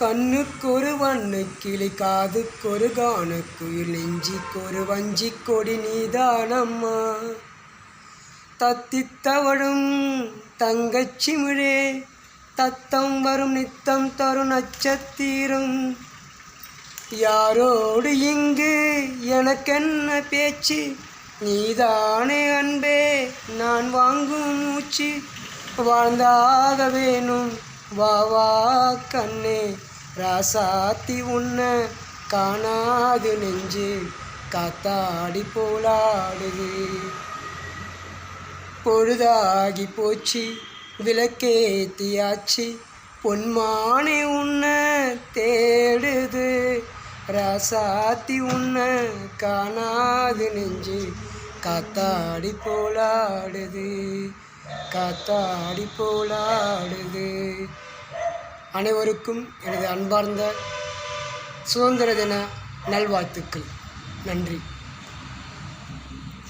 கண்ணுக்கொரு வண்ணு கிளி காதுக்கொரு கானக்குயில் நெஞ்சிக்கொரு வஞ்சி கொடி நீதானம்மா தத்தித்தவழும் தங்கச்சிமிழே தத்தம் வரும் நித்தம் தரும் நட்சத்திரம். யாரோடு இங்கு எனக்கென்ன பேச்சு? நீதானே அன்பே நான் வாங்கும் மூச்சு. வாழ்ந்தாக வேணும் வா வா கண்ணே. ராசாத்தி உன்ன காணாது நெஞ்சு. காத்தாடி போலாடுது. பொழுதாகி போச்சு விளக்கேத்தியாச்சு. பொன்மானே உன்னை தேடுது. ராசாத்தி உன்னை காணாது நெஞ்சு. காத்தாடி போலாடுது. காத்தாடி போலாடுது அனைவருக்கும் எனது அன்பார்ந்த சுதந்திர தின நல்வாழ்த்துக்கள். நன்றி.